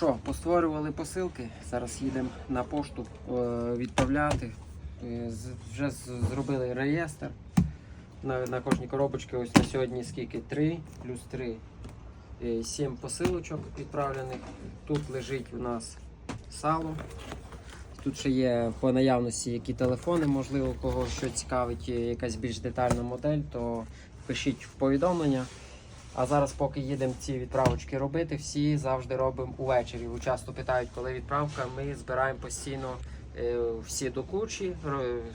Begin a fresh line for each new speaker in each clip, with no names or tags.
що, постворювали посилки. Зараз їдемо на пошту е, відправляти. Е, Вже зробили реєстр. На, на кожній коробочці ось на сьогодні скільки? 3 плюс 3. 7 посилочок відправлених. Тут лежить у нас сало. Тут ще є по наявності які телефони, можливо, кого що цікавить, е, якась більш детальна модель, то пишіть в повідомлення. А зараз, поки їдемо ці відправочки робити, всі завжди робимо увечері. Часто питають, коли відправка. Ми збираємо постійно е, всі до кучі,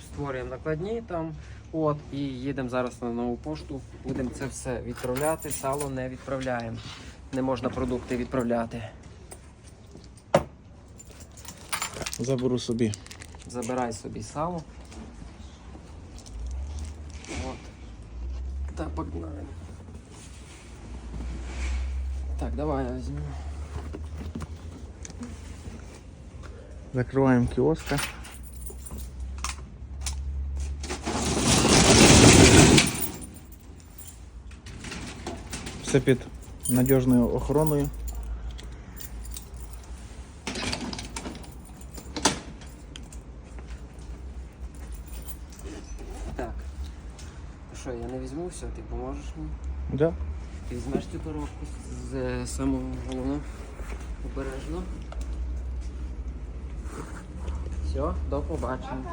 створюємо накладні там. От, і їдемо зараз на нову пошту. Будемо це все відправляти. Сало не відправляємо. Не можна продукти відправляти.
Заберу собі.
Забирай собі сало. От. Так, погнали. Так, давай я візьму.
Закриваємо кіоска. Все під надіжною охороною.
Так. Ну Що, я не візьму все, ти поможеш мені?
Да?
Ти візьмеш коробку з з самого головного. Обережно. Все, до побачення.